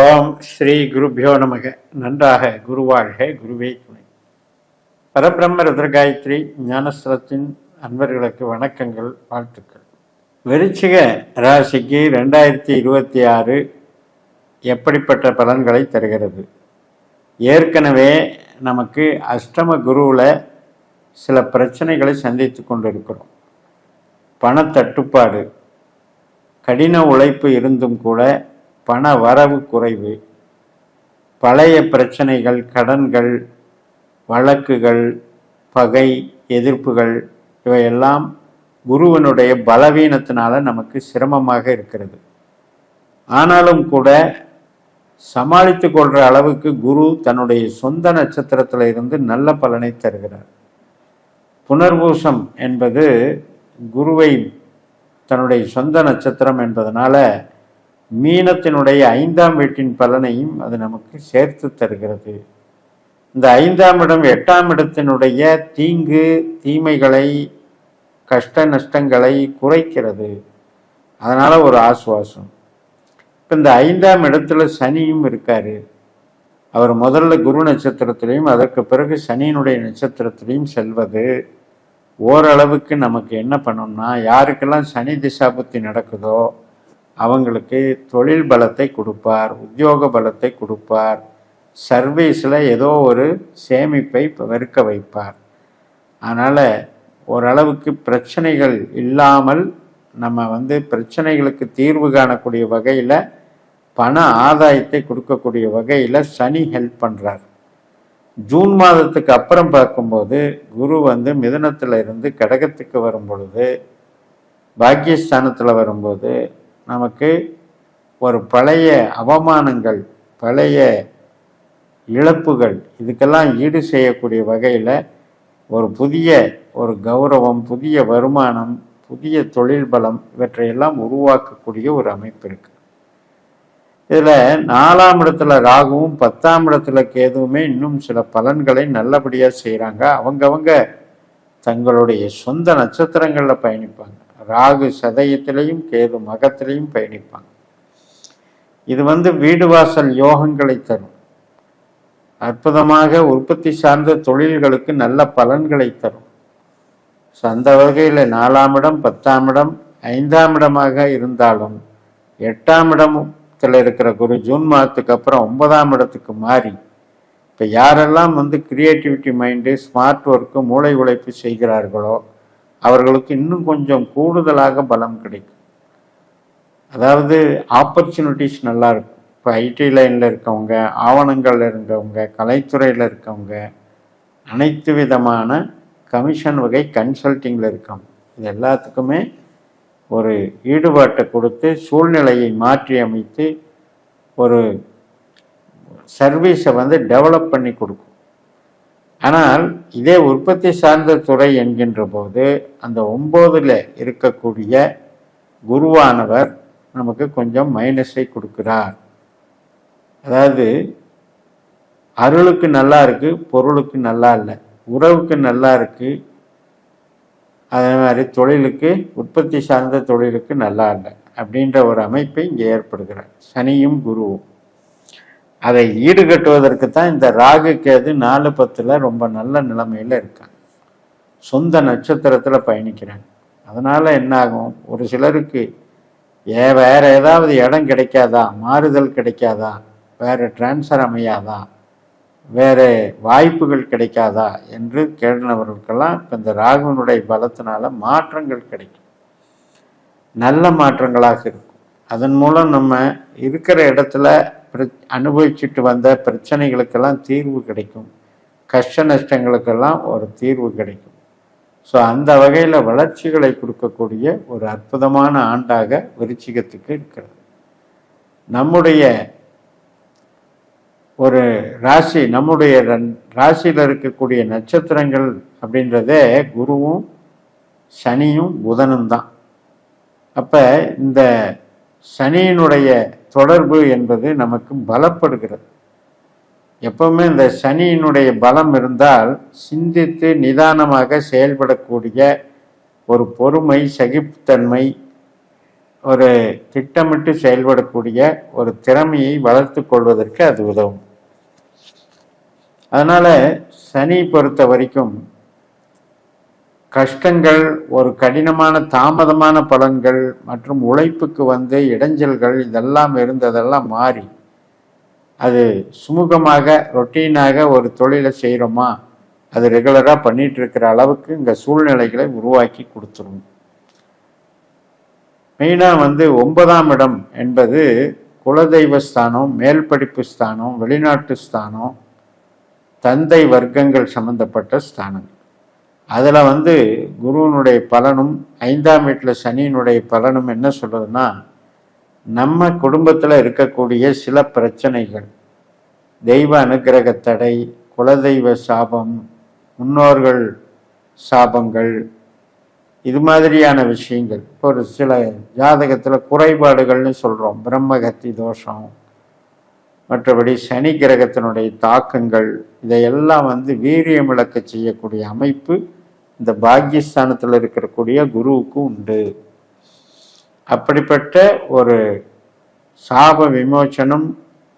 ஓம் ஸ்ரீ குருபியோ நமக. நன்றாக குருவாழ்க குருவே. துணை பரபிரம்ம ருத்ரகாயத்ரி ஞானஸ்தலத்தின் அன்பர்களுக்கு வணக்கங்கள் வாழ்த்துக்கள். விருச்சிக ராசிக்கு ரெண்டாயிரத்தி இருபத்தி ஆறு எப்படிப்பட்ட பலன்களை தருகிறது? ஏற்கனவே நமக்கு அஷ்டம குருவில் சில பிரச்சனைகளை சந்தித்து கொண்டிருக்கிறோம். பணத்தட்டுப்பாடு கடின உழைப்பு இருந்தும் கூட பண வரவு குறைவு பழைய பிரச்சனைகள் கடன்கள் வழக்குகள் பகை எதிர்ப்புகள் இவையெல்லாம் குருவனுடைய பலவீனத்தினால நமக்கு சிரமமாக இருக்கிறது. ஆனாலும் கூட சமாளித்து கொள்கிற அளவுக்கு குரு தன்னுடைய சொந்த நட்சத்திரத்தில் இருந்து நல்ல பலனை தருகிறார். புனர்பூசம் என்பது குருவை தன்னுடைய சொந்த நட்சத்திரம் என்பதனால மீனத்தினுடைய ஐந்தாம் வீட்டின் பலனையும் அது நமக்கு சேர்த்து தருகிறது. இந்த ஐந்தாம் இடம் எட்டாம் இடத்தினுடைய தீங்கு தீமைகளை கஷ்ட நஷ்டங்களை குறைக்கிறது. அதனால் ஒரு ஆசுவாசம். இப்போ இந்த ஐந்தாம் இடத்துல சனியும் இருக்கார். அவர் முதல்ல குரு நட்சத்திரத்திலையும் அதற்கு பிறகு சனியினுடைய நட்சத்திரத்திலையும் செல்வது. ஓரளவுக்கு நமக்கு என்ன பண்ணோம்னா யாருக்கெல்லாம் சனி திசாபுத்தி நடக்குதோ அவங்களுக்கு தொழில் பலத்தை கொடுப்பார் உத்தியோக பலத்தை கொடுப்பார் சர்வீஸில் ஏதோ ஒரு சேமிப்பை வெறுக்க வைப்பார். அதனால் ஓரளவுக்கு பிரச்சனைகள் இல்லாமல் நம்ம வந்து பிரச்சனைகளுக்கு தீர்வு காணக்கூடிய வகையில் பண ஆதாயத்தை கொடுக்கக்கூடிய வகையில் சனி ஹெல்ப் பண்ணுறார் ஜூன் மாதத்துக்கு அப்புறம் பார்க்கும்போது குரு வந்து மிதனத்தில் இருந்து கடகத்துக்கு வரும் பொழுது பாக்கியஸ்தானத்தில் வரும்போது நமக்கு ஒரு பழைய அவமானங்கள் பழைய இழப்புகள் இதுக்கெல்லாம் ஈடு செய்யக்கூடிய வகையில் ஒரு புதிய ஒரு கௌரவம் புதிய வருமானம் புதிய தொழில் பலம் இவற்றையெல்லாம் உருவாக்கக்கூடிய ஒரு அமைப்பு இருக்கு. இதில் நாலாம் இடத்துல ராகுவும் பத்தாம் இடத்துல கேதுவுமே இன்னும் சில பலன்களை நல்லபடியாக செய்கிறாங்க அவங்கவங்க தங்களுடைய சொந்த நட்சத்திரங்களில் பயணிப்பாங்க. ராகு சதயத்திலையும் கேது மகத்திலையும் பயணிப்பாங்க இது வந்து வீடு வாசல் யோகங்களை தரும். அற்புதமாக உற்பத்தி சார்ந்த தொழில்களுக்கு நல்ல பலன்களை தரும். ஸோ அந்த வகையில் நாலாம் இடம் பத்தாம் இடம் ஐந்தாம் இடமாக இருந்தாலும் எட்டாம் இடத்தில் இருக்கிற குரு ஜூன் மாதத்துக்கு அப்புறம் ஒன்பதாம் இடத்துக்கு மாறி இப்போ யாரெல்லாம் வந்து கிரியேட்டிவிட்டி மைண்டு ஸ்மார்ட் ஒர்க்கு மூளை உழைப்பு செய்கிறார்களோ அவர்களுக்கு இன்னும் கொஞ்சம் கூடுதலாக பலம் கிடைக்கும். அதாவது ஆப்பர்ச்சுனிட்டிஸ் நல்லா இருக்கும் இப்போ ஐடி லைனில் இருக்கவங்க ஆவணங்களில் இருக்கவங்க கலைத்துறையில் இருக்கவங்க அனைத்து விதமான கமிஷன் வகை கன்சல்டிங்கில் இருக்கவங்க இது எல்லாத்துக்குமே ஒரு ஈடுபாட்டை கொடுத்து சூழ்நிலையை மாற்றி அமைத்து ஒரு சர்வீஸை வந்து டெவலப் பண்ணி கொடுக்கும். ஆனால் இதே உற்பத்தி சார்ந்த துறை என்கின்ற போது அந்த ஒம்போதில் இருக்கக்கூடிய குருவானவர் நமக்கு கொஞ்சம் மைனஸை கொடுக்கிறார். அதாவது அருளுக்கு நல்லா இருக்கு பொருளுக்கு நல்லா இல்லை உறவுக்கு நல்லா இருக்கு அதே மாதிரி தொழிலுக்கு உற்பத்தி சார்ந்த தொழிலுக்கு நல்லா இல்லை அப்படின்ற ஒரு அமைப்பை இங்கே ஏற்படுகிறார் சனியும் குருவும். அதை ஈடுகட்டுவதற்கு தான் இந்த ராகு கேது நாலு பத்தில் ரொம்ப நல்ல நிலைமையில் இருக்காங்க. சொந்த நட்சத்திரத்தில் பயணிக்கிறாங்க. அதனால் என்ன ஆகும் ஒரு சிலருக்கு ஏ வேற ஏதாவது இடம் கிடைக்காதா? மாறுதல் கிடைக்காதா? வேற டிரான்ஸ்ஃபர் அமையாதா? வேறு வாய்ப்புகள் கிடைக்காதா? என்று கேடினவர்களுக்கெல்லாம் இப்போ இந்த ராகுனுடைய பலத்தினால மாற்றங்கள் கிடைக்கும். நல்ல மாற்றங்களாக இருக்கும். அதன் மூலம் நம்ம இருக்கிற இடத்துல அனுபவிச்சுட்டு வந்த பிரச்சனைகளுக்கெல்லாம் தீர்வு கிடைக்கும். கஷ்ட நஷ்டங்களுக்கெல்லாம் ஒரு தீர்வு கிடைக்கும். ஸோ அந்த வகையில் வளர்ச்சிகளை கொடுக்கக்கூடிய ஒரு அற்புதமான ஆண்டாக விருச்சிகத்துக்கு இருக்கிறது. நம்முடைய ஒரு ராசி நம்முடைய ராசியில் இருக்கக்கூடிய நட்சத்திரங்கள் அப்படின்றதே குருவும் சனியும் புதனும் தான். அப்போ இந்த சனியினுடைய தொடர்பு என்பது நமக்கு பலப்படுகிறது. எப்பவுமே இந்த சனியினுடைய பலம் இருந்தால் சிந்தித்து நிதானமாக செயல்படக்கூடிய ஒரு பொறுமை சகிப்புத்தன்மை ஒரு திட்டமிட்டு செயல்படக்கூடிய ஒரு திறமையை வளர்த்து கொள்வதற்கு அது உதவும். அதனால் சனி பொறுத்த வரைக்கும் கஷ்டங்கள் ஒரு கடினமான தாமதமான பலன்கள் மற்றும் உழைப்புக்கு வந்து இடைஞ்சல்கள் இதெல்லாம் இருந்ததெல்லாம் மாறி அது சுமூகமாக ரொட்டீனாக ஒரு தொழிலை செய்கிறோமா அது ரெகுலராக பண்ணிட்டு இருக்கிற அளவுக்கு இங்கே சூழ்நிலைகளை உருவாக்கி கொடுத்துரும். மெயினாக வந்து ஒன்பதாம் இடம் என்பது குலதெய்வ ஸ்தானம் மேல் படிப்பு ஸ்தானம் வெளிநாட்டு ஸ்தானம் தந்தை வர்க்கங்கள் சம்பந்தப்பட்ட ஸ்தானங்கள். அதில் வந்து குருவனுடைய பலனும் ஐந்தாம் வீட்டில் சனியினுடைய பலனும் என்ன சொல்கிறதுன்னா நம்ம குடும்பத்தில் இருக்கக்கூடிய சில பிரச்சனைகள். தெய்வ அனுகிரக தடை குலதெய்வ சாபம் முன்னோர்கள் சாபங்கள் இது மாதிரியான விஷயங்கள். இப்போ ஒரு சில ஜாதகத்தில் குறைபாடுகள்னு சொல்கிறோம் பிரம்மகத்தி தோஷம் மற்றபடி சனி கிரகத்தினுடைய தாக்கங்கள் இதையெல்லாம் வந்து வீரியம் இழக்க செய்யக்கூடிய அமைப்பு இந்த பாக்யஸ்தானத்தில் இருக்கக்கூடிய குருவுக்கு உண்டு. அப்படிப்பட்ட ஒரு சாப விமோச்சனம்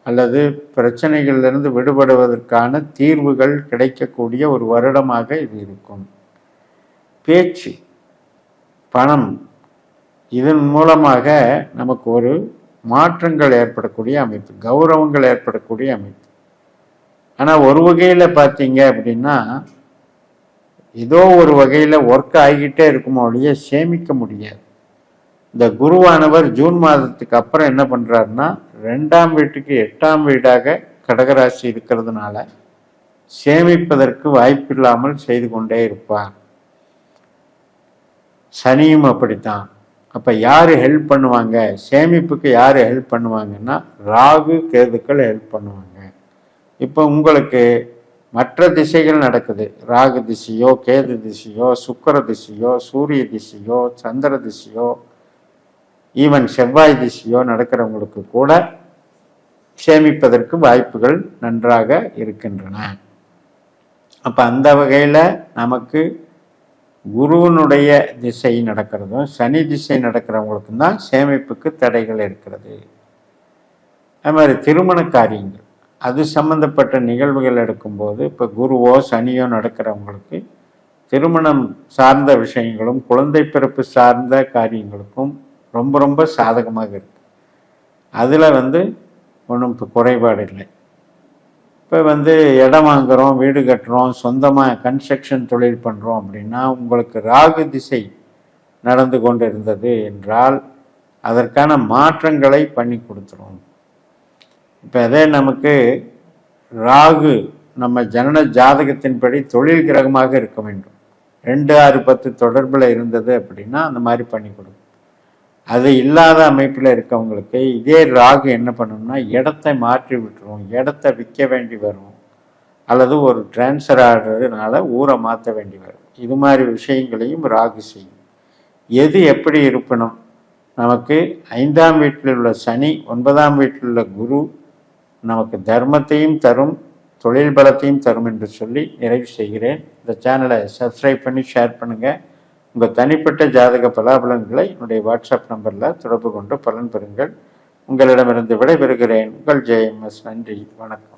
அல்லது பிரச்சனைகளிலிருந்து விடுபடுவதற்கான தீர்வுகள் கிடைக்கக்கூடிய ஒரு வருடமாக இது இருக்கும். பேச்சு பணம் இதன் மூலமாக நமக்கு ஒரு மாற்றங்கள் ஏற்படக்கூடிய அமைப்பு கௌரவங்கள் ஏற்படக்கூடிய அமைப்பு. ஆனால் ஒரு வகையில் பார்த்தீங்க அப்படின்னா ஏதோ ஒரு வகையில் ஒர்க் ஆகிக்கிட்டே இருக்குமோ ஒழிய சேமிக்க முடியாது. இந்த குருவானவர் ஜூன் மாதத்துக்கு அப்புறம் என்ன பண்ணுறாருன்னா ரெண்டாம் வீட்டுக்கு எட்டாம் வீடாக கடகராசி இருக்கிறதுனால சேமிப்பதற்கு வாய்ப்பில்லாமல் செய்து கொண்டே இருப்பார். சனியும் அப்படித்தான். அப்போ யார் ஹெல்ப் பண்ணுவாங்க? சேமிப்புக்கு யார் ஹெல்ப் பண்ணுவாங்கன்னா ராகு கேதுக்கள் ஹெல்ப் பண்ணுவாங்க. இப்போ உங்களுக்கு மற்ற திசைகள் நடக்குது. ராகு திசையோ கேது திசையோ சுக்கர திசையோ சூரிய திசையோ சந்திர திசையோ ஈவன் செவ்வாய் திசையோ நடக்கிறவங்களுக்கு கூட சேமிப்பதற்கு வாய்ப்புகள் நன்றாக இருக்கின்றன. அப்போ அந்த வகையில் நமக்கு குருவனுடைய திசை நடக்கிறதும் சனி திசை நடக்கிறவங்களுக்கும் தான் சேமிப்புக்கு தடைகள் இருக்கிறது. அது மாதிரி திருமண காரியங்கள். அது சம்பந்தப்பட்ட நிகழ்வுகள் எடுக்கும்போது இப்போ குருவோ சனியோ நடக்கிறவங்களுக்கு திருமணம் சார்ந்த விஷயங்களும் குழந்தை பிறப்பு சார்ந்த காரியங்களுக்கும் ரொம்ப ரொம்ப சாதகமாக இருக்குது அதில் வந்து ஒன்றும் இப்போ குறைபாடு இல்லை. இப்போ வந்து இடம் வாங்குகிறோம் வீடு கட்டுறோம் சொந்தமாக கன்ஸ்ட்ரக்ஷன் தொழில் பண்ணுறோம் அப்படின்னா உங்களுக்கு ராகு திசை நடந்து கொண்டு இருந்தது என்றால் அதற்கான மாற்றங்களை பண்ணி கொடுத்துரும். இப்போ அதே நமக்கு ராகு நம்ம ஜனன ஜாதகத்தின்படி தொழில் கிரகமாக இருக்க வேண்டும். ரெண்டு ஆறு பத்து தொடர்பில் இருந்தது அப்படின்னா அந்த மாதிரி பண்ணி கொடுக்கும் அது இல்லாத அமைப்பில் இருக்கவங்களுக்கு இதே ராகு என்ன பண்ணணும்னா இடத்தை மாற்றி விட்டுரும் இடத்த விற்க வேண்டி வரும் அல்லது ஒரு டிரான்ஸ்ஃபர் ஆடுறதுனால ஊரை மாற்ற வேண்டி வரும். இது மாதிரி விஷயங்களையும் ராகு செய்யும். எது எப்படி இருப்பினும் நமக்கு ஐந்தாம் வீட்டில் உள்ள சனி ஒன்பதாம் வீட்டில் உள்ள குரு நமக்கு தர்மத்தையும் தரும் தொழில் பலத்தையும் தரும் என்று சொல்லி நிறைவு செய்கிறேன். இந்த சேனலை சப்ஸ்கிரைப் பண்ணி ஷேர் பண்ணுங்கள் உங்கள் தனிப்பட்ட ஜாதக பலாபலன்களை என்னுடைய வாட்ஸ்அப் நம்பரில் தொடர்பு கொண்டு பலன் பெறுங்கள். உங்களிடமிருந்து விடைபெறுகிறேன். உங்கள் ஜெயம்எஸ். நன்றி. வணக்கம்.